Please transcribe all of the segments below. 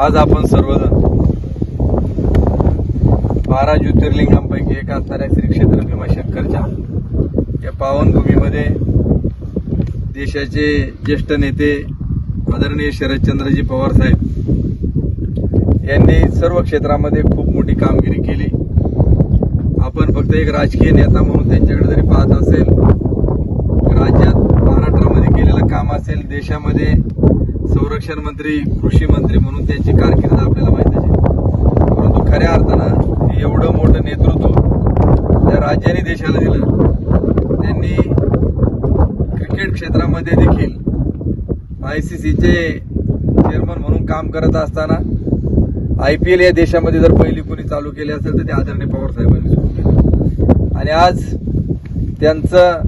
आज आपण सर्वजण बारा ज्योतिर्लिंगांपैकी एक असणाऱ्या श्री क्षेत्र भीमाशंकरच्या या पावनभूमीमध्ये देशाचे ज्येष्ठ नेते आदरणीय शरदचंद्रजी पवार साहेब यांनी सर्व क्षेत्रामध्ये खूप मोठी कामगिरी केली. आपण फक्त एक राजकीय नेता म्हणून त्यांच्याकडे जरी पाहत असेल राज्यात महाराष्ट्रामध्ये केलेलं काम असेल देशामध्ये संरक्षण मंत्री कृषी मंत्री म्हणून त्यांची कारकीर्द आपल्याला माहिती आहे. परंतु खऱ्या अर्थानं एवढं मोठं नेतृत्व त्या राज्याने देशाला दिलं. त्यांनी क्रिकेट क्षेत्रामध्ये देखील आयसीसीचे चेअरमन म्हणून काम करत असताना आय पी एल या देशामध्ये जर पहिली कोणी चालू केली असेल तर ते आदरणीय पवार साहेबांनी सुरू केलं. आणि आज त्यांचं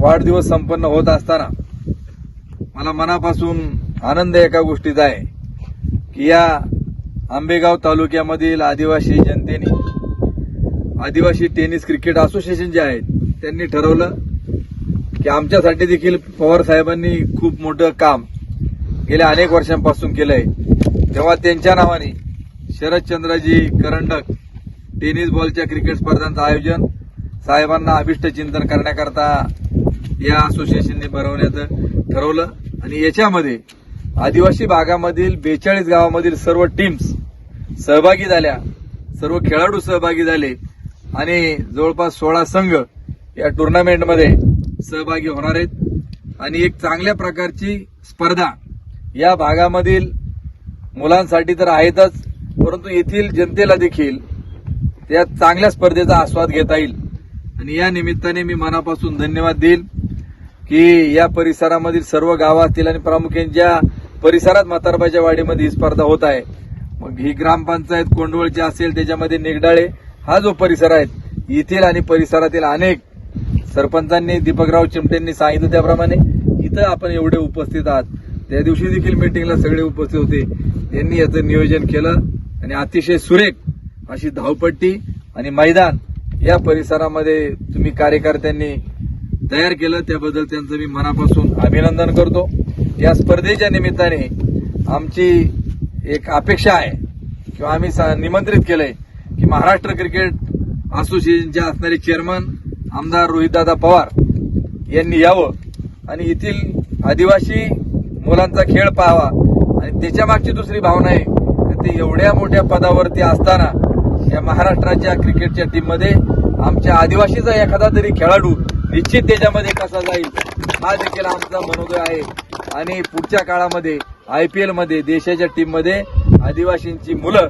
वाढदिवस संपन्न होत असताना मला मनापासून आनंद एका गोष्टीचा आहे की या आंबेगाव तालुक्यामधील आदिवासी जनतेने आदिवासी टेनिस क्रिकेट असोसिएशन जे आहेत त्यांनी ठरवलं की आमच्यासाठी देखील पवार साहेबांनी खूप मोठं काम गेल्या अनेक वर्षांपासून केलं आहे तेव्हा त्यांच्या नावाने शरदचंद्रजी करंडक टेनिस बॉलच्या क्रिकेट स्पर्धांचं आयोजन साहेबांना अभिष्ट चिंतन करण्याकरता या असोसिएशनने भरवण्याचं ठरवलं. आणि याच्यामध्ये आदिवासी भागामधील बेचाळीस गावामधील सर्व टीम्स सहभागी झाल्या. सर्व खेळाडू सहभागी झाले आणि जवळपास सोळा संघ या टुर्नामेंटमध्ये सहभागी होणार आहेत. आणि एक चांगल्या प्रकारची स्पर्धा या भागामधील मुलांसाठी तर आहेतच परंतु येथील जनतेला देखील त्या चांगल्या स्पर्धेचा आस्वाद घेता येईल. आणि या निमित्ताने मी मनापासून धन्यवाद देईल की या परिसरामधील सर्व गावातील आणि प्रामुख्याने ज्या परिसरात म्हातारबाईच्या वाडीमध्ये ही स्पर्धा होत आहे मग ही ग्रामपंचायत कोंडवळची असेल त्याच्यामध्ये निगडाळे हा जो परिसर आहे येथील आणि परिसरातील अनेक सरपंचांनी दीपकराव चिमटेंनी सांगितलं त्याप्रमाणे इथं आपण एवढे उपस्थित आहात. त्या दिवशी देखील मीटिंगला सगळे उपस्थित होते. त्यांनी याचं नियोजन केलं आणि अतिशय सुरेख अशी धावपट्टी आणि मैदान या परिसरामध्ये तुम्ही कार्यकर्त्यांनी तयार केलं त्याबद्दल त्यांचं मी मनापासून अभिनंदन करतो. या स्पर्धेच्या निमित्ताने आमची एक अपेक्षा आहे किंवा आम्ही निमंत्रित केलंय की महाराष्ट्र क्रिकेट असोसिएशनचे असणारे चेअरमन आमदार रोहितदादा पवार यांनी यावं आणि येथील आदिवासी मुलांचा खेळ पाहावा. आणि त्याच्यामागची दुसरी भावना आहे की ते एवढ्या मोठ्या पदावरती असताना या महाराष्ट्राच्या क्रिकेटच्या टीममध्ये आमच्या आदिवासीचा एखादा तरी खेळाडू निश्चित त्याच्यामध्ये कसा जाईल? हा देखील आमचा मनोदय आहे. आणि पुढच्या काळामध्ये आय पी एलमध्ये देशाच्या टीममध्ये आदिवासींची मुलं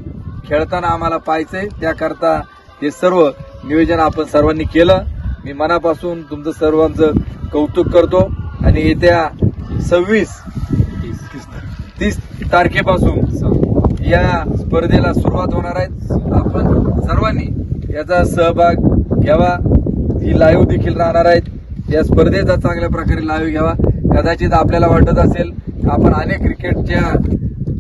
खेळताना आम्हाला पाहायचंय. त्याकरता हे सर्व नियोजन आपण सर्वांनी केलं. मी मनापासून तुमचं सर्वांचं कौतुक करतो. आणि येत्या सव्वीस तीस तारखेपासून या स्पर्धेला सुरुवात होणार आहे. आपण सर्वांनी याचा सहभाग घ्यावा. ही लाईव्ह देखील राहणार आहेत. या स्पर्धेचा चांगल्या प्रकारे लाईव्ह घ्यावा. कदाचित आपल्याला वाटत असेल आपण अनेक क्रिकेटच्या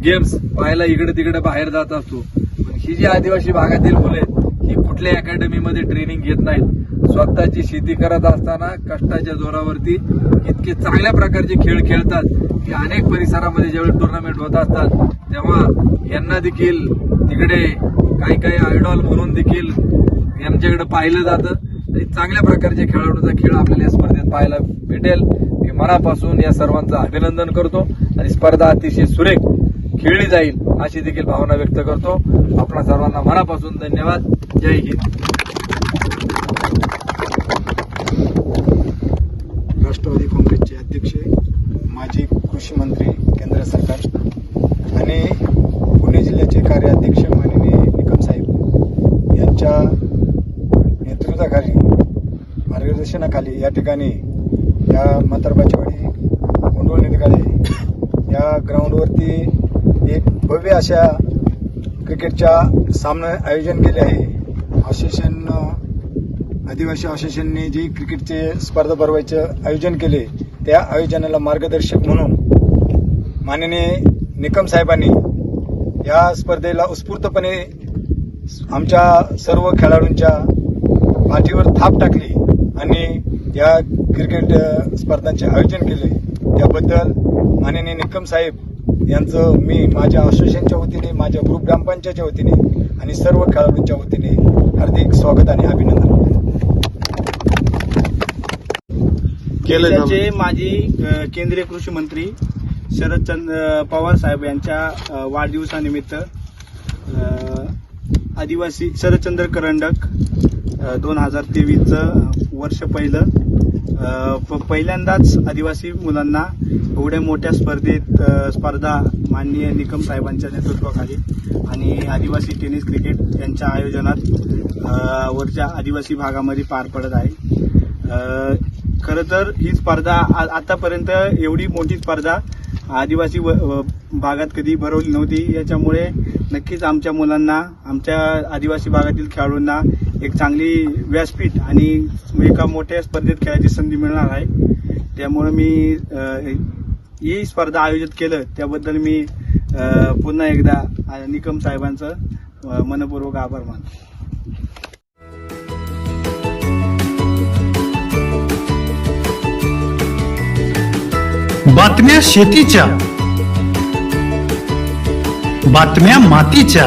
गेम्स पाहायला इकडे तिकडे बाहेर जात असतो. पण ही जी आदिवासी भागातील मुले आहेत ही कुठल्या अकॅडमीमध्ये ट्रेनिंग घेत नाहीत. स्वतःची शेती करत असताना कष्टाच्या जोरावरती इतके चांगल्या प्रकारचे खेळ खेळतात की अनेक परिसरामध्ये ज्यावेळी टुर्नामेंट होत असतात तेव्हा यांना देखील तिकडे काही काही आयडॉल म्हणून देखील यांच्याकडे पाहिलं जातं. चांगल्या प्रकारचे खेळाडूचा खेळ आपल्याला या स्पर्धेत पाहायला भेटेल. मी मनापासून या सर्वांचं अभिनंदन करतो आणि स्पर्धा अतिशय सुरेख खेळली जाईल अशी देखील भावना व्यक्त करतो. आपणा सर्वांना मनापासून धन्यवाद. जय हिंद. राष्ट्रवादी काँग्रेसचे अध्यक्ष माजी कृषी मंत्री केंद्र सरकार आणि पुणे जिल्ह्याचे कार्याध्यक्ष माननीय निकम साहेब यांच्या नेतृत्वाखाली मार्गदर्शनाखाली या ठिकाणी या म्हातारबाचीवाडी गोंडवळ निघाले. या ग्राउंडवरती एक भव्य अशा क्रिकेटच्या सामने आयोजन केले आहे. असोसिएशन आदिवासी असोसिएशनने जी क्रिकेटचे स्पर्धा भरवायचं आयोजन केले त्या आयोजनाला मार्गदर्शक म्हणून माननीय निकम साहेबांनी या स्पर्धेला उत्स्फूर्तपणे आमच्या सर्व खेळाडूंच्या पाठीवर थाप टाकली. आणि या क्रिकेट स्पर्धांचे आयोजन केले. त्याबद्दल माननीय निकम साहेब यांचं मी माझ्या असोसिएशनच्या वतीने माझ्या ग्रुप ग्रामपंचायतच्या वतीने आणि सर्व खेळाडूंच्या वतीने हार्दिक स्वागत आणि अभिनंदन. माजी केंद्रीय कृषी मंत्री शरदचंद्र पवार साहेब यांच्या वाढदिवसानिमित्त आदिवासी शरदचंद्र करंडक दोन हजार तेवीसचं वर्ष पहिलं. प- पहिल्यांदाच आदिवासी मुलांना एवढ्या मोठ्या स्पर्धेत स्पर्धा माननीय निकम साहेबांच्या नेतृत्वाखाली आणि आदिवासी टेनिस क्रिकेट यांच्या आयोजनात वरच्या आदिवासी भागामध्ये पार पडत आहे. अ, खरं तर ही स्पर्धा आ- आतापर्यंत एवढी मोठी स्पर्धा आदिवासी व- भागात कधी भरवली नव्हती. याच्यामुळे नक्कीच आमच्या मुलांना आमच्या आदिवासी भागातील खेळाडूंना एक चांगली व्यासपीठ आणि एका मोठ्या स्पर्धेत खेळायची संधी मिळणार आहे. त्यामुळे मी ही स्पर्धा आयोजित केलं त्याबद्दल मी पुन्हा एकदा निकम साहेबांचं मनपूर्वक आभार मानतो. बातम्या शेतीच्या बातम्या मातीच्या.